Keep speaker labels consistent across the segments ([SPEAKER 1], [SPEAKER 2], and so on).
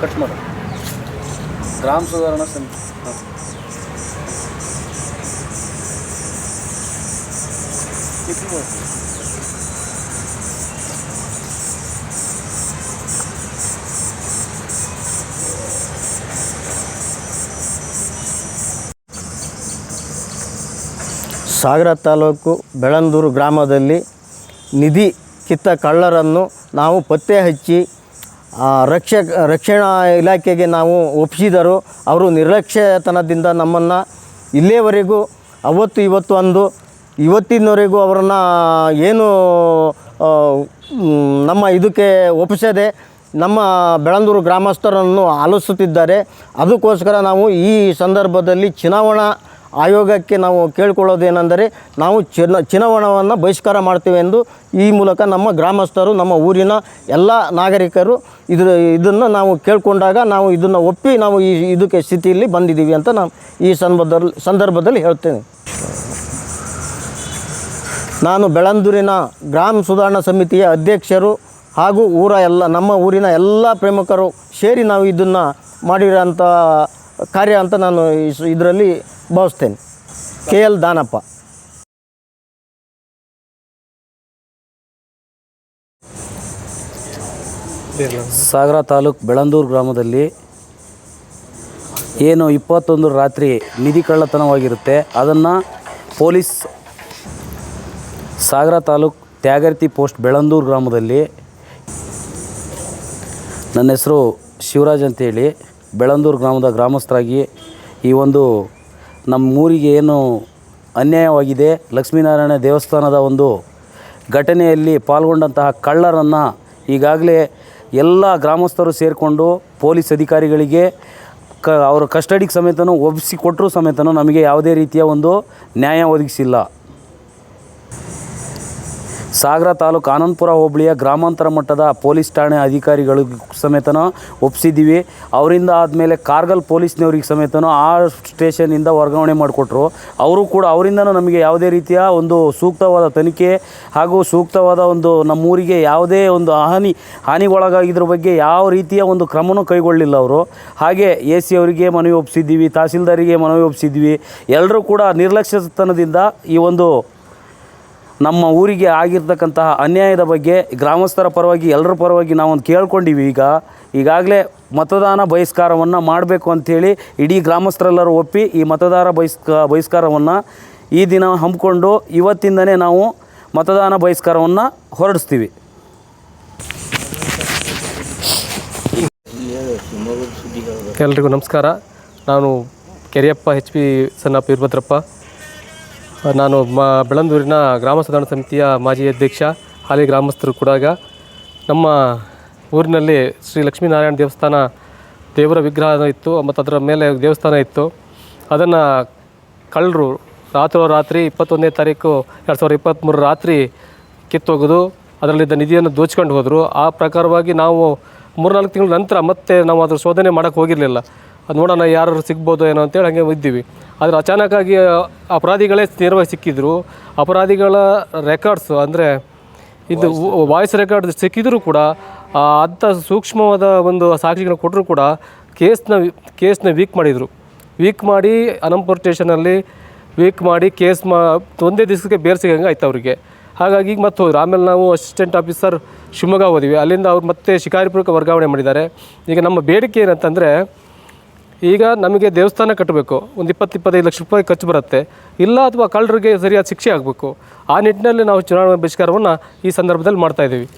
[SPEAKER 1] Cut ಮಾಡು. ಗ್ರಾಮ ಸುಧಾರಣಾ ಸಮಿತಿ
[SPEAKER 2] ಸಾಗರ ತಾಲೂಕು ಬೆಳಂದೂರು ಗ್ರಾಮದಲ್ಲಿ ನಿಧಿ ಕಿತ್ತ ಕಳ್ಳರನ್ನು ನಾವು ಪತ್ತೆ ಹಚ್ಚಿ ರಕ್ಷಕ ರಕ್ಷಣಾ ಇಲಾಖೆಗೆ ನಾವು ಒಪ್ಪಿಸಿದರು ಅವರು ನಿರ್ಲಕ್ಷ್ಯತನದಿಂದ ನಮ್ಮನ್ನು ಇಲ್ಲಿಯವರೆಗೂ, ಅವತ್ತು ಇವತ್ತು ಅಂದು, ಇವತ್ತಿನವರೆಗೂ ಅವರನ್ನು ಏನು ನಮ್ಮ ಇದಕ್ಕೆ ಒಪ್ಪಿಸದೆ ನಮ್ಮ ಬೆಳಂದೂರು ಗ್ರಾಮಸ್ಥರನ್ನು ಆಲಿಸುತ್ತಿದ್ದಾರೆ ಅದಕ್ಕೋಸ್ಕರ ನಾವು ಈ ಸಂದರ್ಭದಲ್ಲಿ ಚುನಾವಣಾ ಆಯೋಗಕ್ಕೆ ನಾವು ಕೇಳ್ಕೊಳ್ಳೋದೇನೆಂದರೆ ನಾವು ಚಿನ್ನ, ಚುನಾವಣವನ್ನು ಬಹಿಷ್ಕಾರ ಮಾಡ್ತೇವೆ ಎಂದು ಈ ಮೂಲಕ ನಮ್ಮ ಗ್ರಾಮಸ್ಥರು, ನಮ್ಮ ಊರಿನ ಎಲ್ಲ ನಾಗರಿಕರು ಇದ್ರ, ಇದನ್ನು ನಾವು ಕೇಳಿಕೊಂಡಾಗ ನಾವು ಇದನ್ನು ಒಪ್ಪಿ ನಾವು ಈ, ಇದಕ್ಕೆ ಸ್ಥಿತಿಯಲ್ಲಿ ಬಂದಿದ್ದೀವಿ ಅಂತ ನಾನು ಈ ಸಂದರ್ಭದಲ್ಲಿ ಸಂದರ್ಭದಲ್ಲಿ ಹೇಳ್ತೇನೆ. ನಾನು ಬೆಳಂದೂರಿನ ಗ್ರಾಮ ಸುಧಾರಣಾ ಸಮಿತಿಯ ಅಧ್ಯಕ್ಷರು ಹಾಗೂ ಊರ ಎಲ್ಲ, ನಮ್ಮ ಊರಿನ ಎಲ್ಲ ಪ್ರಮುಖರು ಸೇರಿ ನಾವು ಇದನ್ನು ಮಾಡಿರೋಂಥ ಕಾರ್ಯ ಅಂತ ನಾನು ಇದರಲ್ಲಿ ಭಾವಿಸ್ತೇನೆ ಕೆ ಎಲ್ ದಾನಪ್ಪ.
[SPEAKER 3] ಸಾಗರ ತಾಲೂಕು ಬೆಳಂದೂರು ಗ್ರಾಮದಲ್ಲಿ ಏನು ಇಪ್ಪತ್ತೊಂದು ರಾತ್ರಿ ನಿಧಿ ಕಳ್ಳತನವಾಗಿರುತ್ತೆ. ಅದನ್ನು ಪೊಲೀಸ್ ಸಾಗರ ತಾಲೂಕು ತ್ಯಾಗರ್ತಿ ಪೋಸ್ಟ್ ಬೆಳಂದೂರು ಗ್ರಾಮದಲ್ಲಿ ನನ್ನ ಹೆಸರು ಶಿವರಾಜ್ ಅಂತೇಳಿ ಬೆಳಂದೂರು ಗ್ರಾಮದ ಗ್ರಾಮಸ್ಥರಾಗಿ ಈ ಒಂದು ನಮ್ಮ ಊರಿಗೆ ಏನು ಅನ್ಯಾಯವಾಗಿದೆ? ಲಕ್ಷ್ಮೀನಾರಾಯಣ ದೇವಸ್ಥಾನದ ಒಂದು ಘಟನೆಯಲ್ಲಿ ಪಾಲ್ಗೊಂಡಂತಹ ಕಳ್ಳರನ್ನು ಈಗಾಗಲೇ ಎಲ್ಲ ಗ್ರಾಮಸ್ಥರು ಸೇರಿಕೊಂಡು ಪೊಲೀಸ್ ಅಧಿಕಾರಿಗಳಿಗೆ ಕ, ಅವರ ಕಸ್ಟಡಿಗೆ ಸಮೇತನೂ ಒಪ್ಪಿಸಿ ಕೊಟ್ಟರು ಸಮೇತನೂ ನಮಗೆ ಯಾವುದೇ ರೀತಿಯ ಒಂದು ನ್ಯಾಯ ಒದಗಿಸಿಲ್ಲ. ಸಾಗರ ತಾಲೂಕು ಆನಂದಪುರ ಹೋಬಳಿಯ ಗ್ರಾಮಾಂತರ ಮಟ್ಟದ ಪೊಲೀಸ್ ಠಾಣೆ ಅಧಿಕಾರಿಗಳು ಸಮೇತನೂ ಒಪ್ಪಿಸಿದ್ದೀವಿ ಅವರಿಂದ ಆದಮೇಲೆ ಕಾರ್ಗಲ್ ಪೊಲೀಸ್ನವ್ರಿಗೆ ಸಮೇತನೂ ಆ ಸ್ಟೇಷನಿಂದ ವರ್ಗಾವಣೆ ಮಾಡಿಕೊಟ್ರು. ಅವರು ಕೂಡ ಅವರಿಂದನೂ ನಮಗೆ ಯಾವುದೇ ರೀತಿಯ ಒಂದು ಸೂಕ್ತವಾದ ತನಿಖೆ ಹಾಗೂ ಸೂಕ್ತವಾದ ಒಂದು ನಮ್ಮೂರಿಗೆ ಯಾವುದೇ ಒಂದು ಹಾನಿ, ಹಾನಿಗೊಳಗಾಗಿದ್ರ ಬಗ್ಗೆ ಯಾವ ರೀತಿಯ ಒಂದು ಕ್ರಮನೂ ಕೈಗೊಳ್ಳಲಿಲ್ಲ ಅವರು. ಹಾಗೆ ಎ ಸಿ ಅವರಿಗೆ ಮನವಿ ಒಪ್ಪಿಸಿದ್ದೀವಿ ತಹಸೀಲ್ದಾರಿಗೆ ಮನವಿ ಒಪ್ಪಿಸಿದ್ವಿ ಎಲ್ಲರೂ ಕೂಡ ನಿರ್ಲಕ್ಷ್ಯತನದಿಂದ ಈ ಒಂದು ನಮ್ಮ ಊರಿಗೆ ಆಗಿರ್ತಕ್ಕಂತಹ ಅನ್ಯಾಯದ ಬಗ್ಗೆ ಗ್ರಾಮಸ್ಥರ ಪರವಾಗಿ ಎಲ್ಲರ ಪರವಾಗಿ ನಾವೊಂದು ಕೇಳ್ಕೊಂಡಿವಿ ಈಗ. ಈಗಾಗಲೇ ಮತದಾನ ಬಹಿಷ್ಕಾರವನ್ನು ಮಾಡಬೇಕು ಅಂಥೇಳಿ ಇಡೀ ಗ್ರಾಮಸ್ಥರೆಲ್ಲರೂ ಒಪ್ಪಿ ಈ ಮತದಾರ ಬಹಿಷ್ಕ, ಬಹಿಷ್ಕಾರವನ್ನು ಈ ದಿನ ಹಮ್ಮಿಕೊಂಡು ಇವತ್ತಿಂದನೇ ನಾವು ಮತದಾನ ಬಹಿಷ್ಕಾರವನ್ನು ಹೊರಡಿಸ್ತೀವಿ.
[SPEAKER 4] ಎಲ್ರಿಗೂ ನಮಸ್ಕಾರ. ನಾನು ಕೆರಿಯಪ್ಪ ಎಚ್ ಪಿ ಸನ್ನಪ್ಪ ವೀರಭದ್ರಪ್ಪ. ನಾನು ಮ ಬೆಳಂದೂರಿನ ಗ್ರಾಮ ಸುಧಾರಣ ಸಮಿತಿಯ ಮಾಜಿ ಅಧ್ಯಕ್ಷ, ಹಾಲಿ ಗ್ರಾಮಸ್ಥರು ಕೂಡಾಗ ನಮ್ಮ ಊರಿನಲ್ಲಿ ಶ್ರೀ ಲಕ್ಷ್ಮೀನಾರಾಯಣ ದೇವಸ್ಥಾನ ದೇವರ ವಿಗ್ರಹ ಇತ್ತು, ಮತ್ತು ಅದರ ಮೇಲೆ ದೇವಸ್ಥಾನ ಇತ್ತು. ಅದನ್ನು ಕಳ್ಳರು ರಾತ್ರೋರಾತ್ರಿ ಇಪ್ಪತ್ತೊಂದನೇ ತಾರೀಕು ಎರಡು ಸಾವಿರದ ಇಪ್ಪತ್ತ್ಮೂರು ರಾತ್ರಿ ಕಿತ್ತೋಗೋದು ಅದರಲ್ಲಿದ್ದ ನಿಧಿಯನ್ನು ದೋಚ್ಕೊಂಡು ಹೋದರು. ಆ ಪ್ರಕಾರವಾಗಿ ನಾವು ಮೂರ್ನಾಲ್ಕು ತಿಂಗಳ ನಂತರ ಮತ್ತೆ ನಾವು ಅದರ ಶೋಧನೆ ಮಾಡೋಕ್ಕೆ ಹೋಗಿರಲಿಲ್ಲ. ಅದು ನೋಡೋಣ ಯಾರು ಸಿಗ್ಬೋದು ಏನೋ ಅಂತೇಳಿ ಹಂಗೆ ಇದ್ದೀವಿ. ಆದರೆ ಅಚಾನಕ್ಕಾಗಿ ಅಪರಾಧಿಗಳೇ ನೇರವಾಗಿ ಸಿಕ್ಕಿದ್ರು. ಅಪರಾಧಿಗಳ ರೆಕಾರ್ಡ್ಸು ಅಂದರೆ ಇದು ವಾಯ್ಸ್ ರೆಕಾರ್ಡ್ ಸಿಕ್ಕಿದರೂ ಕೂಡ ಅಂಥ ಸೂಕ್ಷ್ಮವಾದ ಒಂದು ಸಾಕ್ಷಿಗಳನ್ನ ಕೊಟ್ಟರು ಕೂಡ ಕೇಸ್ನ ಕೇಸ್ನ ವೀಕ್ ಮಾಡಿದರು. ವೀಕ್ ಮಾಡಿ ಅನಂಪುರ್ ಸ್ಟೇಷನಲ್ಲಿ ವೀಕ್ ಮಾಡಿ ಕೇಸ್ ಮಾ ಒಂದೇ ದಿವಸಕ್ಕೆ ಬೇರೆ ಸಿಗಂಗೆ ಆಯ್ತು ಅವರಿಗೆ. ಹಾಗಾಗಿ ಈಗ ಮತ್ತೆ ಹೋದ್ರು ಆಮೇಲೆ ನಾವು ಅಸಿಸ್ಟೆಂಟ್ ಆಫೀಸರ್ ಶಿವಮೊಗ್ಗ ಹೋದಿವಿ. ಅಲ್ಲಿಂದ ಅವ್ರು ಮತ್ತೆ ಶಿಕಾರಿಪುರಕ್ಕೆ ವರ್ಗಾವಣೆ ಮಾಡಿದ್ದಾರೆ. ಈಗ ನಮ್ಮ ಬೇಡಿಕೆ ಏನಂತಂದರೆ ಈಗ ನಮಗೆ ದೇವಸ್ಥಾನ ಕಟ್ಟಬೇಕು. ಒಂದು ಇಪ್ಪತ್ತು, ಇಪ್ಪತ್ತೈದು ಲಕ್ಷ ರೂಪಾಯಿ ಖರ್ಚು ಬರುತ್ತೆ. ಇಲ್ಲ ಅಥವಾ ಕಳ್ಳರಿಗೆ ಸರಿಯಾದ ಶಿಕ್ಷೆ ಆಗಬೇಕು. ಆ ನಿಟ್ಟಿನಲ್ಲಿ ನಾವು ಚುನಾವಣಾ ಬಹಿಷ್ಕಾರವನ್ನು ಈ ಸಂದರ್ಭದಲ್ಲಿ ಮಾಡ್ತಾ ಇದ್ದೀವಿ.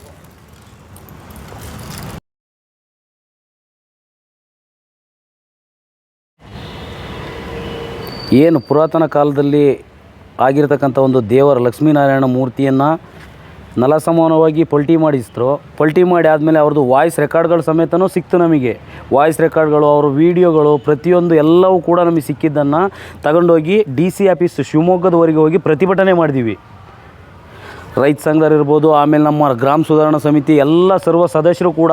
[SPEAKER 3] ಏನು ಪುರಾತನ ಕಾಲದಲ್ಲಿ ಆಗಿರತಕ್ಕಂಥ ಒಂದು ದೇವರ ಲಕ್ಷ್ಮೀನಾರಾಯಣ ಮೂರ್ತಿಯನ್ನು ನಲಸಮಾನವಾಗಿ ಪಲ್ಟಿ ಮಾಡಿಸಿದ್ರು ಪಲ್ಟಿ ಮಾಡಿ ಆದಮೇಲೆ ಅವ್ರದ್ದು ವಾಯ್ಸ್ ರೆಕಾರ್ಡ್ಗಳು ಸಮೇತನೂ ಸಿಕ್ತು ನಮಗೆ. ವಾಯ್ಸ್ ರೆಕಾರ್ಡ್ಗಳು ಅವ್ರ ವೀಡಿಯೋಗಳು ಪ್ರತಿಯೊಂದು ಎಲ್ಲವೂ ಕೂಡ ನಮಗೆ ಸಿಕ್ಕಿದ್ದನ್ನು ತಗೊಂಡೋಗಿ ಡಿ ಸಿ ಆಫೀಸ್ ಶಿವಮೊಗ್ಗದವರೆಗೆ ಹೋಗಿ ಪ್ರತಿಭಟನೆ ಮಾಡಿದ್ದೀವಿ ರೈತ ಸಂಘದವ್ರು ಇರ್ಬೋದು, ಆಮೇಲೆ ನಮ್ಮ ಗ್ರಾಮ ಸುಧಾರಣಾ ಸಮಿತಿ ಎಲ್ಲ ಸರ್ವ ಸದಸ್ಯರು ಕೂಡ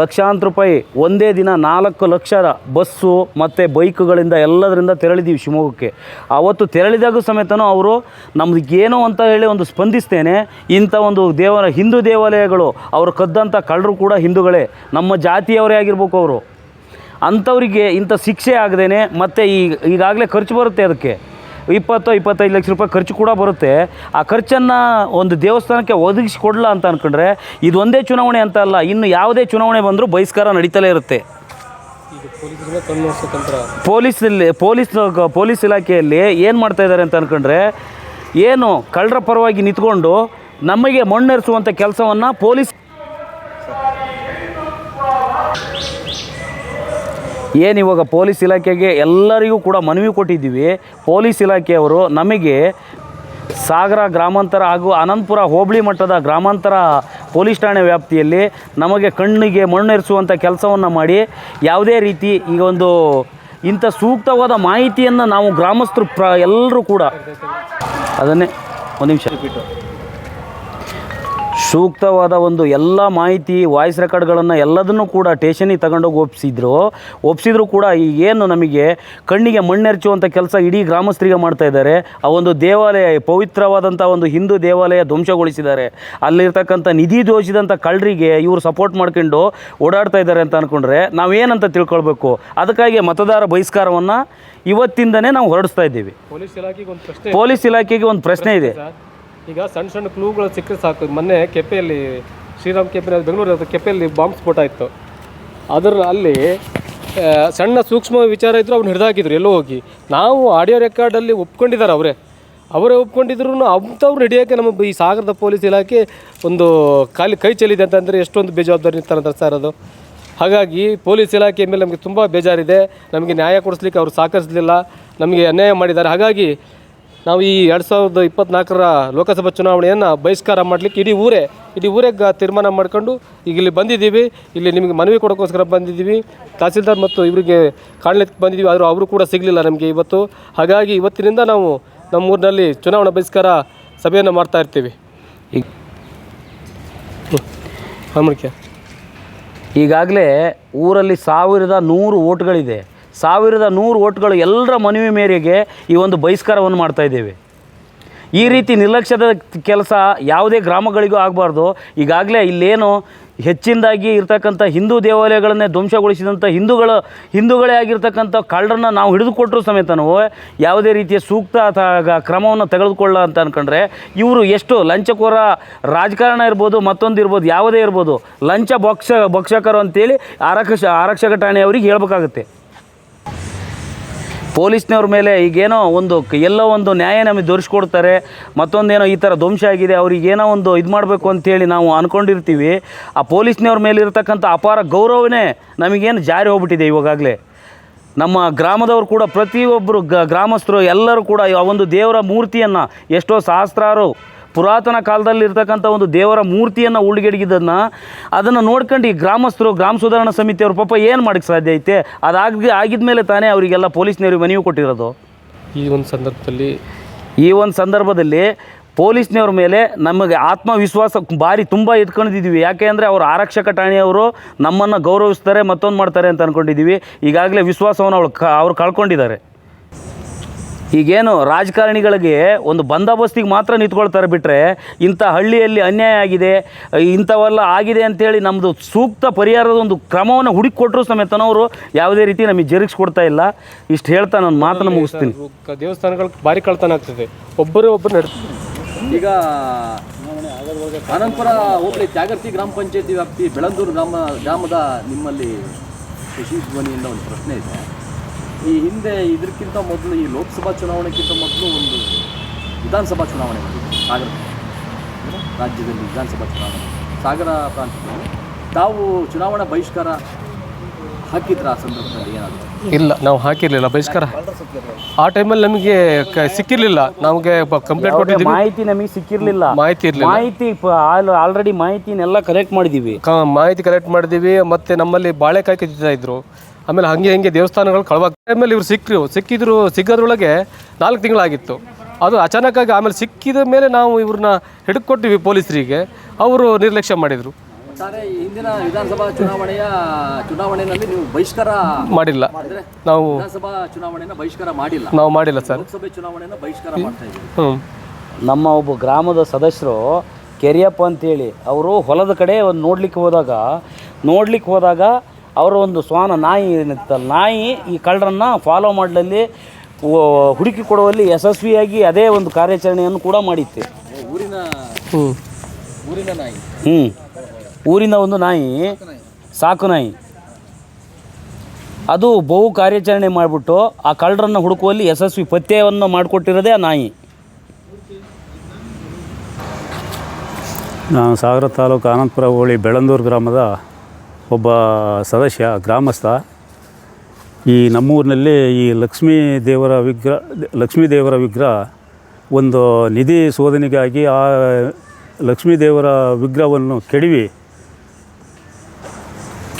[SPEAKER 3] ಲಕ್ಷಾಂತರ ರೂಪಾಯಿ ಒಂದೇ ದಿನ ನಾಲ್ಕು ಲಕ್ಷ ಬಸ್ಸು ಮತ್ತು ಬೈಕ್ಗಳಿಂದ ಎಲ್ಲದರಿಂದ ತೆರಳಿದ್ದೀವಿ ಶಿವಮೊಗ್ಗಕ್ಕೆ. ಆವತ್ತು ತೆರಳಿದಾಗ ಸಮೇತನೂ ಅವರು ನಮ್ದು ಏನೋ ಅಂತ ಹೇಳಿ ಒಂದು ಸ್ಪಂದಿಸ್ತೇನೆ, ಇಂಥ ಒಂದು ದೇವರ, ಹಿಂದೂ ದೇವಾಲಯಗಳು, ಅವರು ಕದ್ದಂಥ ಕಳ್ಳರು ಕೂಡ ಹಿಂದೂಗಳೇ, ನಮ್ಮ ಜಾತಿಯವರೇ ಆಗಿರ್ಬೇಕು ಅವರು. ಅಂಥವರಿಗೆ ಇಂಥ ಶಿಕ್ಷೆ ಆಗದೇನೆ ಮತ್ತು ಈಗ ಈಗಾಗಲೇ ಖರ್ಚು ಬರುತ್ತೆ ಅದಕ್ಕೆ. ಇಪ್ಪತ್ತು ಇಪ್ಪತ್ತೈದು ಲಕ್ಷ ರೂಪಾಯಿ ಖರ್ಚು ಕೂಡ ಬರುತ್ತೆ. ಆ ಖರ್ಚನ್ನು ಒಂದು ದೇವಸ್ಥಾನಕ್ಕೆ ಒದಗಿಸಿ ಕೊಡಲ್ಲ ಅಂತ ಅಂದ್ಕೊಂಡ್ರೆ ಇದೊಂದೇ ಚುನಾವಣೆ ಅಂತ ಅಲ್ಲ, ಇನ್ನು ಯಾವುದೇ ಚುನಾವಣೆ ಬಂದರೂ ಬಹಿಷ್ಕಾರ ನಡೀತಲೇ ಇರುತ್ತೆ. ಪೊಲೀಸಲ್ಲಿ ಪೊಲೀಸ್ ಪೊಲೀಸ್ ಇಲಾಖೆಯಲ್ಲಿ ಏನು ಮಾಡ್ತಾ ಇದ್ದಾರೆ ಅಂತ ಅಂದ್ಕೊಂಡ್ರೆ ಏನು ಕಳ್ಳರ ಪರವಾಗಿ ನಿಂತ್ಕೊಂಡು ನಮಗೆ ಮಣ್ಣೆರಿಸುವಂಥ ಕೆಲಸವನ್ನು ಪೊಲೀಸ್ ಏನು ಇವಾಗ ಪೊಲೀಸ್ ಇಲಾಖೆಗೆ ಎಲ್ಲರಿಗೂ ಕೂಡ ಮನವಿ ಕೊಟ್ಟಿದ್ದೀವಿ. ಪೊಲೀಸ್ ಇಲಾಖೆಯವರು ನಮಗೆ ಸಾಗರ ಗ್ರಾಮಾಂತರ ಹಾಗೂ ಅನಂತಪುರ ಹೋಬಳಿ ಮಟ್ಟದ ಗ್ರಾಮಾಂತರ ಪೊಲೀಸ್ ಠಾಣೆ ವ್ಯಾಪ್ತಿಯಲ್ಲಿ ನಮಗೆ ಕಣ್ಣಿಗೆ ಮಣ್ಣೆರಿಸುವಂಥ ಕೆಲಸವನ್ನು ಮಾಡಿ ಯಾವುದೇ ರೀತಿ ಈಗ ಒಂದು ಇಂಥ ಸೂಕ್ತವಾದ ಮಾಹಿತಿಯನ್ನು ನಾವು ಗ್ರಾಮಸ್ಥರು ಪ್ರ ಎಲ್ಲರೂ ಕೂಡ ಅದನ್ನೇ ಒಂದು ನಿಮಿಷ. ಸೂಕ್ತವಾದ ಒಂದು ಎಲ್ಲ ಮಾಹಿತಿ ವಾಯ್ಸ್ ರೆಕಾರ್ಡ್ಗಳನ್ನು ಎಲ್ಲದನ್ನು ಕೂಡ ಟೇಷನಿಗೆ ತಗೊಂಡೋಗಿ ಒಪ್ಪಿಸಿದ್ರು ಒಪ್ಪಿಸಿದ್ರು ಕೂಡ ಈ ಏನು ನಮಗೆ ಕಣ್ಣಿಗೆ ಮಣ್ಣೆರಚುವಂಥ ಕೆಲಸ ಇಡೀ ಗ್ರಾಮಸ್ಥರಿಗೆ ಮಾಡ್ತಾ ಇದ್ದಾರೆ. ಆ ಒಂದು ದೇವಾಲಯ ಪವಿತ್ರವಾದಂಥ ಒಂದು ಹಿಂದೂ ದೇವಾಲಯ ಧ್ವಂಸಗೊಳಿಸಿದ್ದಾರೆ. ಅಲ್ಲಿರ್ತಕ್ಕಂಥ ನಿಧಿ ದೋಷಿದಂಥ ಕಳ್ಳರಿಗೆ ಇವರು ಸಪೋರ್ಟ್ ಮಾಡ್ಕೊಂಡು ಓಡಾಡ್ತಾ ಇದ್ದಾರೆ ಅಂತ ಅಂದ್ಕೊಂಡ್ರೆ ನಾವೇನಂತ ತಿಳ್ಕೊಳ್ಬೇಕು? ಅದಕ್ಕಾಗಿ ಮತದಾರ ಬಹಿಷ್ಕಾರವನ್ನು ಇವತ್ತಿಂದನೇ ನಾವು ಹೊರಡಿಸ್ತಾ ಇದ್ದೀವಿ.
[SPEAKER 4] ಪೊಲೀಸ್ ಇಲಾಖೆಗೆ ಒಂದು ಪ್ರಶ್ನೆ
[SPEAKER 3] ಪೊಲೀಸ್ ಇಲಾಖೆಗೆ ಒಂದು ಪ್ರಶ್ನೆ ಇದೆ.
[SPEAKER 4] ಈಗ ಸಣ್ಣ ಸಣ್ಣ ಕ್ಲೂಗಳು ಸಿಕ್ಕರೆ ಸಾಕು. ಮೊನ್ನೆ ಕೆಪೆಯಲ್ಲಿ ಶ್ರೀರಾಮ್ ಕೆಪೆ ಬೆಂಗಳೂರು ಕೆಪೆಯಲ್ಲಿ ಬಾಂಬ್ ಸ್ಫೋಟ ಇತ್ತು ಅದರ ಅಲ್ಲಿ ಸಣ್ಣ ಸೂಕ್ಷ್ಮ ವಿಚಾರ ಇದ್ದರು ಅವ್ರು ಹಿಡಿದಾಕಿದ್ರು, ಎಲ್ಲೋ ಹೋಗಿ. ನಾವು ಆಡಿಯೋ ರೆಕಾರ್ಡಲ್ಲಿ ಒಪ್ಕೊಂಡಿದ್ದಾರೆ ಅವರೇ. ಅವರೇ ಒಪ್ಕೊಂಡಿದ್ರು ಅಂಥವ್ರು ಹಿಡಿಯೋಕ್ಕೆ ನಮ್ಮ ಈ ಸಾಗರದ ಪೊಲೀಸ್ ಇಲಾಖೆ ಒಂದು ಖಾಲಿ ಕೈ ಚೆಲ್ಲಿದೆ ಅಂತಂದರೆ ಎಷ್ಟೊಂದು ಬೇಜವಾಬ್ದಾರಿ ಇರ್ತಾರಂತ ಸರ್ ಅದು. ಹಾಗಾಗಿ ಪೊಲೀಸ್ ಇಲಾಖೆ ಮೇಲೆ ನಮಗೆ ತುಂಬ ಬೇಜಾರಿದೆ. ನಮಗೆ ನ್ಯಾಯ ಕೊಡಿಸ್ಲಿಕ್ಕೆ ಅವರು ಸಹಕರಿಸಲಿಲ್ಲ. ನಮಗೆ ಅನ್ಯಾಯ ಮಾಡಿದ್ದಾರೆ. ಹಾಗಾಗಿ ನಾವು ಈ ಎರಡು ಸಾವಿರದ ಇಪ್ಪತ್ನಾಲ್ಕರ ಲೋಕಸಭಾ ಚುನಾವಣೆಯನ್ನು ಬಹಿಷ್ಕಾರ ಮಾಡಲಿಕ್ಕೆ ಇಡೀ ಊರೇ ಇಡೀ ಊರೇ ಗ ತೀರ್ಮಾನ ಮಾಡ್ಕೊಂಡು ಈಗ ಇಲ್ಲಿ ಬಂದಿದ್ದೀವಿ ಇಲ್ಲಿ ನಿಮಗೆ ಮನವಿ ಕೊಡೋಕ್ಕೋಸ್ಕರ ಬಂದಿದ್ದೀವಿ ತಹಸೀಲ್ದಾರ್ ಮತ್ತು ಇವರಿಗೆ ಕಾಣಲಿಕ್ಕೆ ಬಂದಿದ್ದೀವಿ ಆದರೂ ಅವರು ಕೂಡ ಸಿಗಲಿಲ್ಲ ನಮಗೆ ಇವತ್ತು ಹಾಗಾಗಿ ಇವತ್ತಿನಿಂದ ನಾವು ನಮ್ಮೂರಿನಲ್ಲಿ ಚುನಾವಣಾ ಬಹಿಷ್ಕಾರ ಸಭೆಯನ್ನು ಮಾಡ್ತಾ ಇರ್ತೀವಿ
[SPEAKER 3] ಈಗ ಈಗಾಗಲೇ ಊರಲ್ಲಿ ಸಾವಿರದ ನೂರು ಓಟ್ಗಳಿದೆ ಸಾವಿರದ ನೂರು ಓಟ್ಗಳು ಎಲ್ಲರ ಮನವಿ ಮೇರೆಗೆ ಈ ಒಂದು ಬಹಿಷ್ಕಾರವನ್ನು ಮಾಡ್ತಾ ಇದ್ದೇವೆ. ಈ ರೀತಿ ನಿರ್ಲಕ್ಷ್ಯದ ಕೆಲಸ ಯಾವುದೇ ಗ್ರಾಮಗಳಿಗೂ ಆಗಬಾರ್ದು. ಈಗಾಗಲೇ ಇಲ್ಲೇನು ಹೆಚ್ಚಿನದಾಗಿ ಇರ್ತಕ್ಕಂಥ ಹಿಂದೂ ದೇವಾಲಯಗಳನ್ನೇ ಧ್ವಂಸಗೊಳಿಸಿದಂಥ ಹಿಂದೂಗಳ, ಹಿಂದೂಗಳೇ ಆಗಿರ್ತಕ್ಕಂಥ ಕಳ್ಳರನ್ನ ನಾವು ಹಿಡಿದುಕೊಟ್ಟರು ನಾವು ಯಾವುದೇ ರೀತಿಯ ಸೂಕ್ತ ಅಥವಾ ಕ್ರಮವನ್ನು ತೆಗೆದುಕೊಳ್ಳ ಅಂತ ಅಂದ್ಕೊಂಡ್ರೆ ಇವರು ಎಷ್ಟು ಲಂಚಕೋರ ರಾಜಕಾರಣ ಇರ್ಬೋದು, ಮತ್ತೊಂದು ಇರ್ಬೋದು, ಯಾವುದೇ ಇರ್ಬೋದು, ಲಂಚ ಭಕ್ಷ ಭಕ್ಷಕರು ಅಂತೇಳಿ ಆರಕ್ಷ, ಆರಕ್ಷಕ ಠಾಣೆಯವರಿಗೆ ಹೇಳ್ಬೇಕಾಗುತ್ತೆ. ಪೊಲೀಸ್ನವ್ರ ಮೇಲೆ ಈಗೇನೋ ಒಂದು ಎಲ್ಲೋ ಒಂದು ನ್ಯಾಯ ನಮಗೆ ದೊರಿಸ್ಕೊಡ್ತಾರೆ, ಮತ್ತೊಂದೇನೋ ಈ ಥರ ಧ್ವಂಸ ಆಗಿದೆ, ಅವ್ರಿಗೆ ಏನೋ ಒಂದು ಇದು ಮಾಡಬೇಕು ಅಂತೇಳಿ ನಾವು ಅಂದ್ಕೊಂಡಿರ್ತೀವಿ ಆ ಪೊಲೀಸ್ನವ್ರ ಮೇಲೆ ಇರತಕ್ಕಂಥ ಅಪಾರ ಗೌರವನೇ ನಮಗೇನು ಜಾರಿ ಹೋಗ್ಬಿಟ್ಟಿದೆ ಇವಾಗಲೇ ನಮ್ಮ ಗ್ರಾಮದವರು ಕೂಡ ಪ್ರತಿಯೊಬ್ಬರು ಗ್ರಾಮಸ್ಥರು ಎಲ್ಲರೂ ಕೂಡ ಆ ಒಂದು ದೇವರ ಮೂರ್ತಿಯನ್ನು ಎಷ್ಟೋ ಸಹಸ್ರಾರು ಪುರಾತನ ಕಾಲದಲ್ಲಿ ಇರ್ತಕ್ಕಂಥ ಒಂದು ದೇವರ ಮೂರ್ತಿಯನ್ನು ಉಳ್ಗೆಡಗಿದ್ದನ್ನು ಅದನ್ನು ನೋಡ್ಕೊಂಡು ಈ ಗ್ರಾಮಸ್ಥರು ಗ್ರಾಮ ಸುಧಾರಣಾ ಸಮಿತಿಯವರು ಪಾಪ ಏನು ಮಾಡೋಕ್ಕೆ ಸಾಧ್ಯ ಐತೆ? ಅದಾಗಿ ಆಗಿದ್ಮೇಲೆ ತಾನೇ ಅವರಿಗೆಲ್ಲ ಪೊಲೀಸ್ನವ್ರಿಗೆ ಮನವಿ ಕೊಟ್ಟಿರೋದು.
[SPEAKER 4] ಈ ಒಂದು ಸಂದರ್ಭದಲ್ಲಿ
[SPEAKER 3] ಈ ಒಂದು ಸಂದರ್ಭದಲ್ಲಿ ಪೊಲೀಸ್ನವ್ರ ಮೇಲೆ ನಮಗೆ ಆತ್ಮವಿಶ್ವಾಸ ಭಾರಿ ತುಂಬ ಇಟ್ಕೊಂಡಿದ್ದೀವಿ ಯಾಕೆ ಅಂದರೆ ಅವರು ಆರಕ್ಷಕ ಠಾಣೆಯವರು ನಮ್ಮನ್ನು ಗೌರವಿಸ್ತಾರೆ ಮತ್ತೊಂದು ಮಾಡ್ತಾರೆ ಅಂತ ಅಂದ್ಕೊಂಡಿದ್ದೀವಿ ಈಗಾಗಲೇ ವಿಶ್ವಾಸವನ್ನು ಅವಳು ಕ ಅವ್ರು ಕಳ್ಕೊಂಡಿದ್ದಾರೆ. ಈಗೇನು ರಾಜಕಾರಣಿಗಳಿಗೆ ಒಂದು ಬಂದೋಬಸ್ತಿಗೆ ಮಾತ್ರ ನಿಂತ್ಕೊಳ್ತಾರೆ ಬಿಟ್ಟರೆ ಇಂಥ ಹಳ್ಳಿಯಲ್ಲಿ ಅನ್ಯಾಯ ಆಗಿದೆ ಇಂಥವೆಲ್ಲ ಆಗಿದೆ ಅಂತೇಳಿ ನಮ್ಮದು ಸೂಕ್ತ ಪರಿಹಾರದ ಒಂದು ಕ್ರಮವನ್ನು ಹುಡುಕ್ಕೊಟ್ರು ಸಮೇತನವರು ಯಾವುದೇ ರೀತಿ ನಮಗೆ ಜರುಗಿಸ್ಕೊಡ್ತಾ ಇಲ್ಲ. ಇಷ್ಟು ಹೇಳ್ತಾ ನಾನು ಮಾತನ್ನು ಮುಗಿಸ್ತೀನಿ.
[SPEAKER 4] ದೇವಸ್ಥಾನಗಳು ಭಾರಿ ಕಳ್ತನ ಆಗ್ತದೆ. ಒಬ್ಬರೇ ಒಬ್ಬರು ನಡ್
[SPEAKER 1] ಈಗ ಅನಂತರ ಹೋಬಳಿ ತ್ಯಾಗರ್ತಿ ಗ್ರಾಮ ಪಂಚಾಯತಿ ವ್ಯಾಪ್ತಿ ಬೆಳಂದೂರು ಗ್ರಾಮ ಗ್ರಾಮದ ನಿಮ್ಮಲ್ಲಿ ಕೃಷಿ ಧ್ವನಿಯಿಂದ ಒಂದು ಪ್ರಶ್ನೆ ಇದೆ. ಈ ಹಿಂದೆ ಇದಕ್ಕಿಂತ ಮೊದಲು ಈ ಲೋಕಸಭಾ ಚುನಾವಣೆಗಿಂತ ಮೊದಲು ಒಂದು ವಿಧಾನಸಭಾ ಚುನಾವಣೆ ಸಾಗರ ರಾಜ್ಯದಲ್ಲಿ ವಿಧಾನಸಭಾ ಚುನಾವಣೆ. ಸಾಗರ ಪ್ರಾಂತ್ಯದಲ್ಲಿ ತಾವು ಚುನಾವಣಾ ಬಹಿಷ್ಕಾರ ಹಾಕಿದ್ರ ಆ ಸಂದರ್ಭದಲ್ಲಿ ಏನಾದರೂ?
[SPEAKER 4] ಇಲ್ಲ ನಾವು ಹಾಕಿರಲಿಲ್ಲ ಬಹಿಷ್ಕಾರ ಆ ಟೈಮಲ್ಲಿ ನಮಗೆ ಕ- ಸಿಕ್ಕಿರ್ಲಿಲ್ಲ ನಮಗೆ ಕಂಪ್ಲೇಂಟ್
[SPEAKER 3] ಯಾವುದೇ
[SPEAKER 4] ಕೊಟ್ಟಿದ್ದೀವಿ.
[SPEAKER 3] ಮಾಹಿತಿ ನಮಗೆ ಸಿಕ್ಕಿರಲಿಲ್ಲ.
[SPEAKER 4] ಮಾಹಿತಿ ಇರಲಿಲ್ಲ.
[SPEAKER 3] ಮಾಹಿತಿ ಆಲ್ರೆಡಿ ಮಾಹಿತಿನೆಲ್ಲ ಕಲೆಕ್ಟ್ ಮಾಡಿದ್ದೀವಿ
[SPEAKER 4] ಮಾಹಿತಿ ಕಲೆಕ್ಟ್ ಮಾಡಿದ್ದೀವಿ ಮತ್ತೆ ನಮ್ಮಲ್ಲಿ ಬಾಳೆಕಾಯಿ ಕಿತ್ತಿದ್ದರು ಇದ್ರು. ಆಮೇಲೆ ಹಂಗೆ ಹಂಗೆ ದೇವಸ್ಥಾನಗಳು ಕಳವಾಗ ಆಮೇಲೆ ಇವ್ರು ಸಿಕ್ಕರು ಸಿಕ್ಕಿದ್ರು ಸಿಗೋದ್ರೊಳಗೆ ನಾಲ್ಕು ತಿಂಗಳಾಗಿತ್ತು. ಅದು ಅಚಾನಕ್ಕಾಗಿ ಆಮೇಲೆ ಸಿಕ್ಕಿದ ಮೇಲೆ ನಾವು ಇವ್ರನ್ನ ಹಿಡ್ಕೊಟ್ಟಿವಿ ಪೊಲೀಸರಿಗೆ. ಅವರು ನಿರ್ಲಕ್ಷ್ಯ ಮಾಡಿದರು.
[SPEAKER 1] ಹಿಂದಿನ ವಿಧಾನಸಭಾ ಚುನಾವಣೆಯ ಚುನಾವಣೆಯಲ್ಲಿ ನೀವು ಬಹಿಷ್ಕಾರ
[SPEAKER 4] ಮಾಡಿಲ್ಲ. ನಾವು
[SPEAKER 1] ವಿಧಾನಸಭಾ ಚುನಾವಣೆಯನ್ನು ಬಹಿಷ್ಕಾರ ಮಾಡಿಲ್ಲ.
[SPEAKER 4] ನಾವು ಮಾಡಿಲ್ಲ ಸರ್.
[SPEAKER 1] ಲೋಕಸಭೆ ಚುನಾವಣೆನ ಬಹಿಷ್ಕಾರ ಮಾಡ್ತಾ ಇದ್ದೀವಿ.
[SPEAKER 3] ನಮ್ಮ ಒಬ್ಬ ಗ್ರಾಮದ ಸದಸ್ಯರು ಕೆರಿಯಪ್ಪ ಅಂತೇಳಿ ಅವರು ಹೊಲದ ಕಡೆ ಒಂದು ನೋಡ್ಲಿಕ್ಕೆ ಹೋದಾಗ ನೋಡ್ಲಿಕ್ಕೆ ಹೋದಾಗ ಅವರ ಒಂದು ಶ್ವಾನ ನಾಯಿ ಏನಿತ್ತಲ್ಲ ನಾಯಿ ಈ ಕಳ್ಳರನ್ನು ಫಾಲೋ ಮಾಡಲಲ್ಲಿ ಹುಡುಕಿ ಕೊಡುವಲ್ಲಿ ಯಶಸ್ವಿಯಾಗಿ ಅದೇ ಒಂದು ಕಾರ್ಯಾಚರಣೆಯನ್ನು ಕೂಡ ಮಾಡಿತ್ತು.
[SPEAKER 1] ಊರಿನ
[SPEAKER 4] ಹ್ಞೂ.
[SPEAKER 1] ಊರಿನ ನಾಯಿ.
[SPEAKER 3] ಹ್ಞೂ. ಊರಿನ ಒಂದು ನಾಯಿ ಸಾಕು ನಾಯಿ. ಅದು ಬಹು ಕಾರ್ಯಾಚರಣೆ ಮಾಡಿಬಿಟ್ಟು ಆ ಕಳ್ಳರನ್ನು ಹುಡುಕುವಲ್ಲಿ ಯಶಸ್ವಿ ಪಥ್ಯವನ್ನು ಮಾಡಿಕೊಟ್ಟಿರೋದೇ ಆ ನಾಯಿ.
[SPEAKER 5] ನಾನು ಸಾಗರ ತಾಲೂಕು ಆನಂದಪುರ ಹೋಳಿ ಬೆಳಂದೂರು ಗ್ರಾಮದ ಒಬ್ಬ ಸದಸ್ಯ, ಗ್ರಾಮಸ್ಥ. ಈ ನಮ್ಮೂರಿನಲ್ಲಿ ಈ ಲಕ್ಷ್ಮೀ ದೇವರ ವಿಗ್ರಹ ಲಕ್ಷ್ಮೀ ದೇವರ ವಿಗ್ರಹ ಒಂದು ನಿಧಿ ಶೋಧನೆಗಾಗಿ ಆ ಲಕ್ಷ್ಮೀ ದೇವರ ವಿಗ್ರಹವನ್ನು ಕೆಡವಿ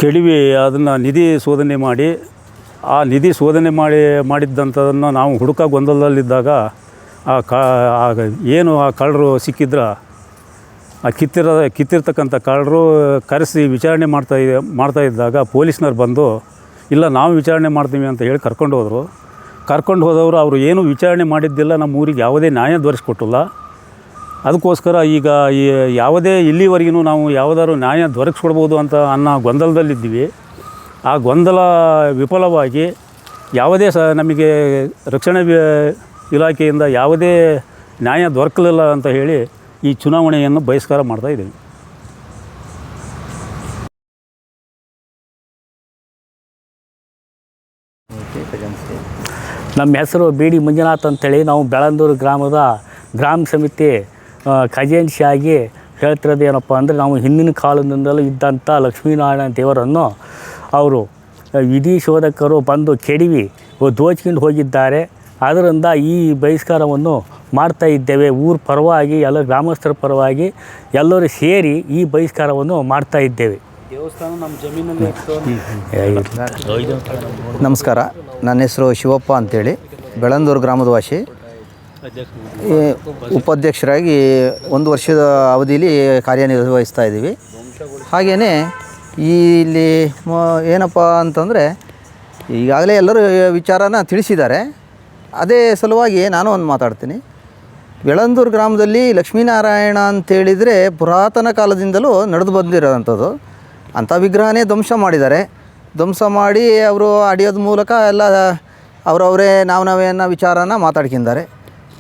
[SPEAKER 5] ಕೆಡವಿ ಅದನ್ನು ನಿಧಿ ಶೋಧನೆ ಮಾಡಿ, ಆ ನಿಧಿ ಶೋಧನೆ ಮಾಡಿ, ಮಾಡಿದ್ದಂಥದನ್ನು ನಾವು ಹುಡುಕ ಗೊಂದಲದಲ್ಲಿದ್ದಾಗ ಆ ಕಾ ಏನು ಆ ಕಳ್ಳರು ಸಿಕ್ಕಿದ್ರ ಆ ಕಿತ್ತಿರ ಕಿತ್ತಿರ್ತಕ್ಕಂಥ ಕಳ್ಳರು ಕರೆಸಿ ವಿಚಾರಣೆ ಮಾಡ್ತಾ ಮಾಡ್ತಾ ಇದ್ದಾಗ ಪೊಲೀಸ್ನವ್ರು ಬಂದು, ಇಲ್ಲ, ನಾವು ವಿಚಾರಣೆ ಮಾಡ್ತೀವಿ ಅಂತ ಹೇಳಿ ಕರ್ಕೊಂಡು ಹೋದರು. ಕರ್ಕೊಂಡು ಹೋದವರು ಅವರು ಏನು ವಿಚಾರಣೆ ಮಾಡಿದ್ದಿಲ್ಲ, ನಮ್ಮ ಊರಿಗೆ ಯಾವುದೇ ನ್ಯಾಯ ದೊರಕಿಸ್ಕೊಟ್ಟಿಲ್ಲ ಅದಕ್ಕೋಸ್ಕರ ಈಗ ಈ ಯಾವುದೇ ಇಲ್ಲಿವರೆಗೂ ನಾವು ಯಾವುದಾದ್ರು ನ್ಯಾಯ ದೊರಕಿಸ್ಕೊಡ್ಬೋದು ಅಂತ ಅನ್ನೋ ಗೊಂದಲದಲ್ಲಿದ್ದೀವಿ. ಆ ಗೊಂದಲ ವಿಫಲವಾಗಿ ಯಾವುದೇ ಸಹ ನಮಗೆ ರಕ್ಷಣಾ ಇಲಾಖೆಯಿಂದ ಯಾವುದೇ ನ್ಯಾಯ ದೊರಕಲಿಲ್ಲ ಅಂತ ಹೇಳಿ ಈ ಚುನಾವಣೆಯನ್ನು ಬಹಿಷ್ಕಾರ ಮಾಡ್ತಾ ಇದ್ದೀವಿ.
[SPEAKER 6] ನಮ್ಮ ಹೆಸರು ಬಿ ಡಿ ಮಂಜುನಾಥ್ ಅಂತೇಳಿ. ನಾವು ಬೆಳಂದೂರು ಗ್ರಾಮದ ಗ್ರಾಮ ಸಮಿತಿ ಆಗಿ ಹೇಳ್ತಿರೋದು ಏನಪ್ಪ ಅಂದರೆ ನಾವು ಹಿಂದಿನ ಕಾಲದಿಂದಲೂ ಇದ್ದಂಥ ಲಕ್ಷ್ಮೀನಾರಾಯಣ ದೇವರನ್ನು ಅವರು ವಿಧಿ ಶೋಧಕರು ಬಂದು ಕೆಡವಿ ದೋಚ್ಕೊಂಡು ಹೋಗಿದ್ದಾರೆ. ಅದರಿಂದ ಈ ಬಹಿಷ್ಕಾರವನ್ನು ಮಾಡ್ತಾ ಇದ್ದೇವೆ. ಊರ ಪರವಾಗಿ ಎಲ್ಲ ಗ್ರಾಮಸ್ಥರ ಪರವಾಗಿ ಎಲ್ಲರೂ ಸೇರಿ ಈ ಬಹಿಷ್ಕಾರವನ್ನು ಮಾಡ್ತಾ ಇದ್ದೇವೆ.
[SPEAKER 3] ದೇವಸ್ಥಾನ ನಮ್ಮ ಜಮೀನಲ್ಲಿ
[SPEAKER 7] ನಮಸ್ಕಾರ. ನನ್ನ ಹೆಸರು ಶಿವಪ್ಪ ಅಂತೇಳಿ. ಬೆಳಂದೂರು ಗ್ರಾಮದ ವಾಸಿ. ಉಪಾಧ್ಯಕ್ಷರಾಗಿ ಒಂದು ವರ್ಷದ ಅವಧಿಯಲ್ಲಿ ಕಾರ್ಯನಿರ್ವಹಿಸ್ತಾ ಇದ್ದೀವಿ. ಹಾಗೆಯೇ ಇಲ್ಲಿ ಮ- ಏನಪ್ಪ ಅಂತಂದರೆ ಈಗಾಗಲೇ ಎಲ್ಲರೂ ವಿಚಾರನ ತಿಳಿಸಿದ್ದಾರೆ. ಅದೇ ಸಲುವಾಗಿ ನಾನು ಒಂದು ಮಾತಾಡ್ತೀನಿ. ಬೆಳಂದೂರು ಗ್ರಾಮದಲ್ಲಿ ಲಕ್ಷ್ಮೀನಾರಾಯಣ ಅಂತೇಳಿದರೆ ಪುರಾತನ ಕಾಲದಿಂದಲೂ ನಡೆದು ಬಂದಿರೋವಂಥದ್ದು. ಅಂಥ ವಿಗ್ರಹನೇ ಧ್ವಂಸ ಮಾಡಿದ್ದಾರೆ. ಧ್ವಂಸ ಮಾಡಿ ಅವರು ಅಡಿಯೋದ ಮೂಲಕ ಎಲ್ಲ ಅವರವರೇ ನಾವು ನಾವೇ ಅನ್ನೋ ವಿಚಾರನ ಮಾತಾಡ್ಕಿದ್ದಾರೆ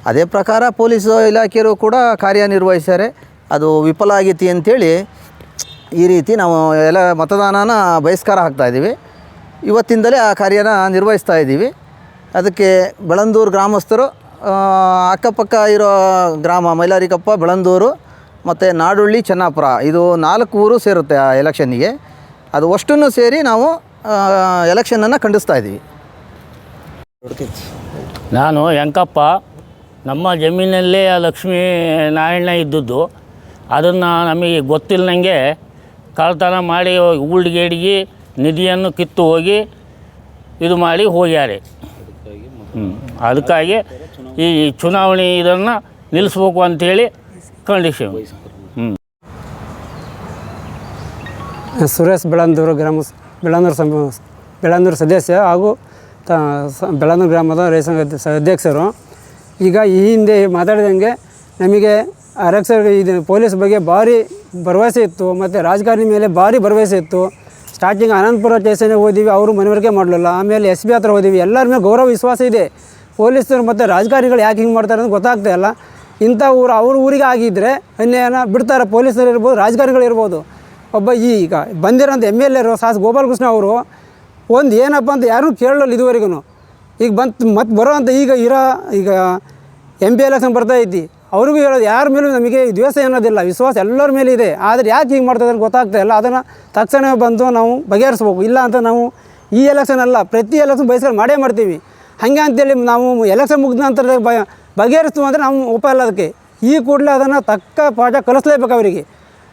[SPEAKER 7] ಅದೇ ಪ್ರಕಾರ ಪೊಲೀಸ್ ಇಲಾಖೆಯರು ಕೂಡ ಕಾರ್ಯನಿರ್ವಹಿಸ್ತಾರೆ ಅದು ವಿಫಲ ಆಗೈತಿ ಅಂಥೇಳಿ ಈ ರೀತಿ ನಾವು ಎಲ್ಲ ಮತದಾನನ ಬಹಿಷ್ಕಾರ ಹಾಕ್ತಾಯಿದ್ದೀವಿ ಇವತ್ತಿಂದಲೇ ಆ ಕಾರ್ಯನ ನಿರ್ವಹಿಸ್ತಾ ಇದ್ದೀವಿ. ಅದಕ್ಕೆ ಬೆಳಂದೂರು ಗ್ರಾಮಸ್ಥರು ಅಕ್ಕಪಕ್ಕ ಇರೋ ಗ್ರಾಮ ಮೈಲಾರಿಕಪ್ಪ, ಬೆಳಂದೂರು ಮತ್ತು ನಾಡುಳ್ಳಿ ಚೆನ್ನಾಪುರ. ಇದು ನಾಲ್ಕು ಊರು ಸೇರುತ್ತೆ ಆ ಎಲೆಕ್ಷನ್ನಿಗೆ. ಅದು ಅಷ್ಟನ್ನು ಸೇರಿ ನಾವು ಎಲೆಕ್ಷನನ್ನು ಖಂಡಿಸ್ತಾ ಇದ್ದೀವಿ.
[SPEAKER 6] ನಾನು ಯಂಕಪ್ಪ ನಮ್ಮ ಜಮೀನಲ್ಲೇ ಲಕ್ಷ್ಮೀ ನಾರಾಯಣ ಇದ್ದದ್ದು. ಅದನ್ನು ನಮಗೆ ಗೊತ್ತಿಲ್ಲದಂಗೆ ಕಳ್ತನ ಮಾಡಿ ಉಳ್ಗೇಡಿಗೆ ನಿಧಿಯನ್ನು ಕಿತ್ತು ಹೋಗಿ ಇದು ಮಾಡಿ ಹೋಗ್ಯಾರೆ. ಹ್ಞೂ ಅದಕ್ಕಾಗಿ ಈ ಚುನಾವಣೆ ಇದನ್ನು ನಿಲ್ಲಿಸ್ಬೇಕು ಅಂಥೇಳಿ ಕಂಡೀಷನ್ ಹ್ಞೂ
[SPEAKER 8] ಸುರೇಶ್ ಬೆಳಂದೂರು ಗ್ರಾಮ ಬೆಳಂದೂರು ಸಮ ಬೆಳಂದೂರು ಸದಸ್ಯ ಹಾಗೂ ತ, ಸ- ಬೆಳಂದೂರು ಗ್ರಾಮದ ರೈತ ಅಧ್ಯಕ್ಷರು ಈಗ ಈ ಹಿಂದೆ ಮಾತಾಡಿದಂಗೆ ನಮಗೆ ಆರಕ್ಷಕ ಇದು ಪೊಲೀಸ್ ಬಗ್ಗೆ ಭಾರಿ ಭರವಸೆ ಇತ್ತು ಮತ್ತು ರಾಜಕಾರಣಿ ಮೇಲೆ ಭಾರಿ ಭರವಸೆ ಇತ್ತು. ಸ್ಟಾರ್ಟಿಂಗ್ ಅನಂತಪುರ ಸ್ಟೇಷನ್ಗೆ ಹೋದಿವಿ, ಅವರು ಮನವರಿಕೆ ಮಾಡಲಿಲ್ಲ. ಆಮೇಲೆ ಎಸ್ ಬಿ ಹತ್ರ ಹೋದಿವಿ. ಎಲ್ಲರ ಮೇಲೆ ಗೌರವ ವಿಶ್ವಾಸ ಇದೆ. ಪೊಲೀಸರು ಮತ್ತು ರಾಜಕಾರಣಿಗಳು ಯಾಕೆ ಹಿಂಗೆ ಮಾಡ್ತಾರೆ ಅಂತ ಗೊತ್ತಾಗ್ತಾ ಇಲ್ಲ. ಇಂಥ ಊರು ಅವ್ರ ಊರಿಗೆ ಆಗಿದ್ದರೆ ಅನ್ಯಾಯನ ಬಿಡ್ತಾರೆ, ಪೊಲೀಸರು ಇರ್ಬೋದು, ರಾಜಕಾರಣಿಗಳು ಇರ್ಬೋದು. ಒಬ್ಬ ಈಗ ಬಂದಿರೋಂಥ ಎಂ ಎಲ್ ಎರು ಸಾಸ್ ಗೋಪಾಲಕೃಷ್ಣ ಅವರು, ಒಂದು ಏನಪ್ಪ ಅಂತ ಯಾರೂ ಕೇಳಲ್ಲ ಇದುವರೆಗೂ ಈಗ ಬಂತು ಮತ್ತೆ ಬರೋವಂಥ ಈಗ ಇರೋ ಈಗ ಎಂ ಪಿ ಬರ್ತಾ ಐತಿ. ಅವ್ರಿಗೂ ಹೇಳೋದು ಯಾರ ಮೇಲೂ ನಮಗೆ ದ್ವೇಷ ಅನ್ನೋದಿಲ್ಲ, ವಿಶ್ವಾಸ ಎಲ್ಲರ ಮೇಲೆ ಇದೆ. ಆದರೆ ಯಾಕೆ ಹಿಂಗೆ ಮಾಡ್ತಾರೆ ಗೊತ್ತಾಗ್ತಾ ಇಲ್ಲ. ಅದನ್ನು ತಕ್ಷಣ ಬಂದು ನಾವು ಬಗೆಹರಿಸ್ಬೇಕು. ಇಲ್ಲ ಅಂತ ನಾವು ಈ ಎಲೆಕ್ಷನ್ ಅಲ್ಲ, ಪ್ರತಿ ಎಲೆಕ್ಷನ್ ಬಯಸ್ಕೊಂಡು ಮಾಡೇ ಮಾಡ್ತೀವಿ. ಹಾಗೆ ಅಂತೇಳಿ ನಾವು ಎಲೆಕ್ಷನ್ ಮುಗಿದ ನಂತರ ಬ ಬಗೆಹರಿಸ್ತು ಅಂದರೆ ನಾವು ಒಪ್ಪಲ್ಲ ಅದಕ್ಕೆ. ಈ ಕೂಡಲೇ ಅದನ್ನು ತಕ್ಕ ಪಾಠ ಕಲಿಸ್ಲೇಬೇಕು ಅವರಿಗೆ.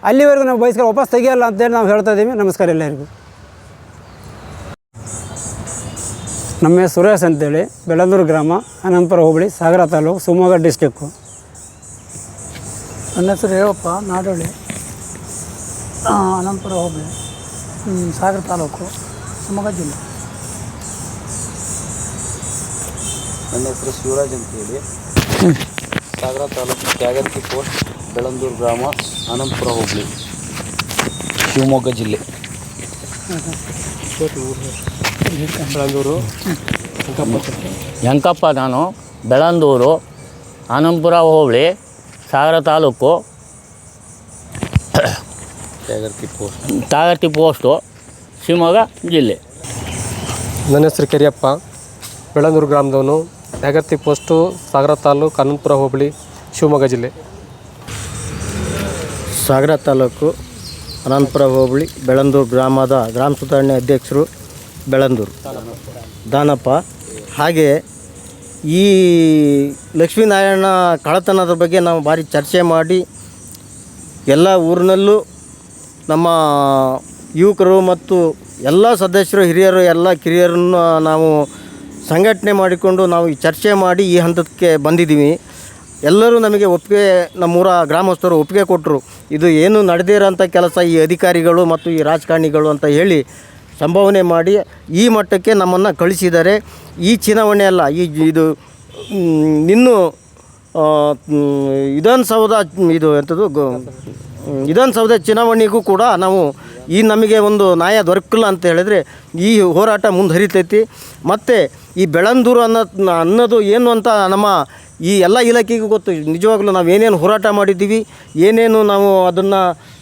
[SPEAKER 8] ಅಲ್ಲಿವರೆಗೂ ನಾವು ಬಯಸ್ಕೊಂಡು ವಾಪಸ್ ತೆಗಿಯಲ್ಲ ಅಂತೇಳಿ ನಾವು ಹೇಳ್ತಾ ಇದ್ದೀವಿ. ನಮಸ್ಕಾರ ಎಲ್ಲರಿಗೂ. ನಮ್ಮ ಸುರೇಶ್ ಅಂತೇಳಿ. ಬೆಳಂದೂರು ಗ್ರಾಮ, ಅನಂತಪುರ ಹೋಬಳಿ, ಸಾಗರ ತಾಲೂಕು, ಶಿವಮೊಗ್ಗ ಡಿಸ್ಟಿಕ್ಕು.
[SPEAKER 9] ನನ್ನ ಹೆಸರು ರೇವಪ್ಪ, ನಾಡೋಳಿ. ಅನಂತಪುರ ಹೋಬಳಿ. ಸಾಗರ ತಾಲೂಕು, ಶಿವಮೊಗ್ಗ ಜಿಲ್ಲೆ.
[SPEAKER 3] ನನ್ನ ಹೆಸರು ಶಿವರಾಜ್ ಅಂತೇಳಿ. ಸಾಗರ ತಾಲೂಕು ತ್ಯಾಗರ್ತಿ ಪೋಸ್ಟ್ ಬೆಳಂದೂರು ಗ್ರಾಮ ಅನಂತಪುರ ಹೋಬಳಿ. ಶಿವಮೊಗ್ಗ ಜಿಲ್ಲೆ.
[SPEAKER 4] ಬೆಳಂದೂರು
[SPEAKER 6] ಯಂಕಪ್ಪ ನಾನು ಬೆಳಂದೂರು ಆನಂದಪುರ ಹೋಬಳಿ ಸಾಗರ ತಾಲೂಕು.
[SPEAKER 3] ತ್ಯಾಗರ್ತಿ ಪೋಸ್ಟ್.
[SPEAKER 6] ತಾಗರ್ತಿ ಪೋಸ್ಟು ಶಿವಮೊಗ್ಗ ಜಿಲ್ಲೆ.
[SPEAKER 4] ನನ್ನ ಹೆಸರು ಕೆರಿಯಪ್ಪ. ಬೆಳಂದೂರು ಗ್ರಾಮದವನು. ತ್ಯಾಗರ್ತಿ ಪೋಸ್ಟು ಸಾಗರ ತಾಲೂಕು ಅನಂತಪುರ ಹೋಬಳಿ, ಶಿವಮೊಗ್ಗ ಜಿಲ್ಲೆ.
[SPEAKER 2] ಸಾಗರ ತಾಲೂಕು ಅನಂತಪುರ ಹೋಬಳಿ ಬೆಳಂದೂರು ಗ್ರಾಮದ ಗ್ರಾಮ ಸುಧಾರಣೆ ಅಧ್ಯಕ್ಷರು ಬೆಳಂದೂರು ದಾನಪ್ಪ, ಹಾಗೆ ಈ ಲಕ್ಷ್ಮೀನಾರಾಯಣ ಕಳತನದ ಬಗ್ಗೆ ನಾವು ಭಾರಿ ಚರ್ಚೆ ಮಾಡಿ ಎಲ್ಲ ಊರಿನಲ್ಲೂ ನಮ್ಮ ಯುವಕರು ಮತ್ತು ಎಲ್ಲ ಸದಸ್ಯರು, ಹಿರಿಯರು, ಎಲ್ಲ ಕಿರಿಯರನ್ನು ನಾವು ಸಂಘಟನೆ ಮಾಡಿಕೊಂಡು ನಾವು ಈ ಚರ್ಚೆ ಮಾಡಿ ಈ ಹಂತಕ್ಕೆ ಬಂದಿದ್ದೀವಿ. ಎಲ್ಲರೂ ನಮಗೆ ಒಪ್ಪಿಗೆ, ನಮ್ಮೂರ ಗ್ರಾಮಸ್ಥರು ಒಪ್ಪಿಗೆ ಕೊಟ್ಟರು ಇದು ಏನು ನಡೆದಿರೋಂಥ ಕೆಲಸ ಈ ಅಧಿಕಾರಿಗಳು ಮತ್ತು ಈ ರಾಜಕಾರಣಿಗಳು ಅಂತ ಹೇಳಿ ಸಂಭಾವನೆ ಮಾಡಿ ಈ ಮಟ್ಟಕ್ಕೆ ನಮ್ಮನ್ನು ಕಳಿಸಿದರೆ ಈ ಚುನಾವಣೆ ಅಲ್ಲ, ಈ ಇದು ಇನ್ನು ವಿಧಾನಸೌಧ, ಇದು ಎಂಥದ್ದು ವಿಧಾನಸೌಧ ಚುನಾವಣೆಗೂ ಕೂಡ ನಾವು ಈ ನಮಗೆ ಒಂದು ನ್ಯಾಯ ದೊರಕಿಲ್ಲ ಅಂತ ಹೇಳಿದ್ರೆ ಈ ಹೋರಾಟ ಮುಂದುವರಿತೈತಿ. ಮತ್ತು ಈ ಬೆಳಂದೂರು ಅನ್ನೋ ಅನ್ನೋದು ಏನು ಅಂತ ನಮ್ಮ ಈ ಎಲ್ಲ ಇಲಾಖೆಗೂ ಗೊತ್ತು. ನಿಜವಾಗ್ಲೂ ನಾವು ಏನೇನು ಹೋರಾಟ ಮಾಡಿದ್ದೀವಿ, ಏನೇನು ನಾವು ಅದನ್ನು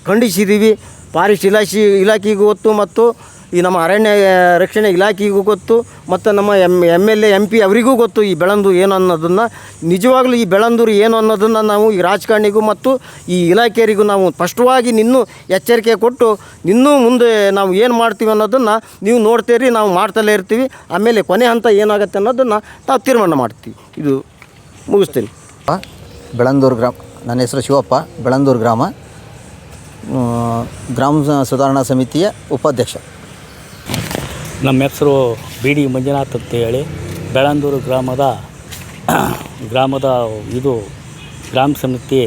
[SPEAKER 2] ಖಂಡಿಸಿದ್ದೀವಿ. ಫಾರೆಸ್ಟ್ ಇಲಾಖೆ ಇಲಾಖೆಗೂ ಗೊತ್ತು ಮತ್ತು ಈ ನಮ್ಮ ಅರಣ್ಯ ರಕ್ಷಣೆ ಇಲಾಖೆಗೂ ಗೊತ್ತು, ಮತ್ತು ನಮ್ಮ M M L A M P ಅವರಿಗೂ ಗೊತ್ತು ಈ ಬೆಳಂದೂರು ಏನು ಅನ್ನೋದನ್ನು. ನಿಜವಾಗ್ಲೂ ಈ ಬೆಳಂದೂರು ಏನು ಅನ್ನೋದನ್ನು ನಾವು ಈ ರಾಜಕಾರಣಿಗೂ ಮತ್ತು ಈ ಇಲಾಖೆಯರಿಗೂ ನಾವು ಸ್ಪಷ್ಟವಾಗಿ ನಿನ್ನೂ ಎಚ್ಚರಿಕೆ ಕೊಟ್ಟು, ಇನ್ನೂ ಮುಂದೆ ನಾವು ಏನು ಮಾಡ್ತೀವಿ ಅನ್ನೋದನ್ನು ನೀವು ನೋಡ್ತೀರಿ, ನಾವು ಮಾಡ್ತಲೇ ಇರ್ತೀವಿ. ಆಮೇಲೆ ಕೊನೆ ಹಂತ ಏನಾಗುತ್ತೆ ಅನ್ನೋದನ್ನು ನಾವು ತೀರ್ಮಾನ ಮಾಡ್ತೀವಿ. ಇದು ಮುಗಿಸ್ತೀನಿ.
[SPEAKER 7] ಬೆಳಂದೂರು ಗ್ರಾಮ, ನನ್ನ ಹೆಸರು ಶಿವಪ್ಪ, ಬೆಳಂದೂರು ಗ್ರಾಮ. ಗ್ರಾಮ ಸುಧಾರಣಾ ಸಮಿತಿಯ ಉಪಾಧ್ಯಕ್ಷ.
[SPEAKER 6] ನಮ್ಮ ಹೆಸರು ಬಿ ಡಿ ಮಂಜುನಾಥ್ ಅಂತೇಳಿ. ಬೆಳಂದೂರು ಗ್ರಾಮದ ಗ್ರಾಮದ ಇದು ಗ್ರಾಮ ಸಮಿತಿ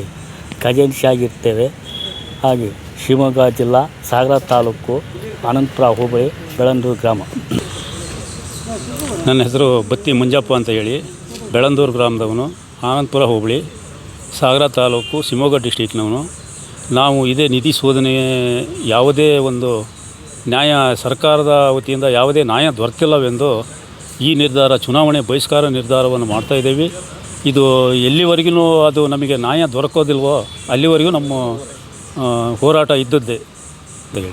[SPEAKER 6] ಖಜಾನ್ಸಿ ಆಗಿರ್ತೇವೆ. ಹಾಗೆ ಶಿವಮೊಗ್ಗ ಜಿಲ್ಲಾ, ಸಾಗರ ತಾಲೂಕು, ಅನಂತಪುರ ಹೋಬಳಿ ಬೆಳಂದೂರು ಗ್ರಾಮ.
[SPEAKER 5] ನನ್ನ ಹೆಸರು ಬತ್ತಿ ಮಂಜಪ್ಪ ಅಂತ ಹೇಳಿ ಬೆಳಂದೂರು ಗ್ರಾಮದವನು ಆನಂದಪುರ ಹೋಬಳಿ ಸಾಗರ ತಾಲೂಕು, ಶಿವಮೊಗ್ಗ ಡಿಸ್ಟಿಕ್ನವನು ನಾವು ಇದೇ ನಿಧಿ ಶೋಧನೆ ಯಾವುದೇ ಒಂದು ನ್ಯಾಯ ಸರ್ಕಾರದ ವತಿಯಿಂದ ಯಾವುದೇ ನ್ಯಾಯ ದೊರೆತಿಲ್ಲವೆಂದು ಈ ನಿರ್ಧಾರ ಚುನಾವಣೆ ಬಹಿಷ್ಕಾರ ನಿರ್ಧಾರವನ್ನು ಮಾಡ್ತಾ ಇದ್ದೀವಿ ಇದು ಎಲ್ಲಿವರೆಗೂ ಅದು ನಮಗೆ ನ್ಯಾಯ ದೊರಕೋದಿಲ್ವೋ ಅಲ್ಲಿವರೆಗೂ ನಮ್ಮ ಹೋರಾಟ ಇದ್ದದ್ದೇ ಹೇಳಿ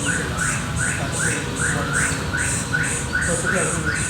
[SPEAKER 5] 是这样子。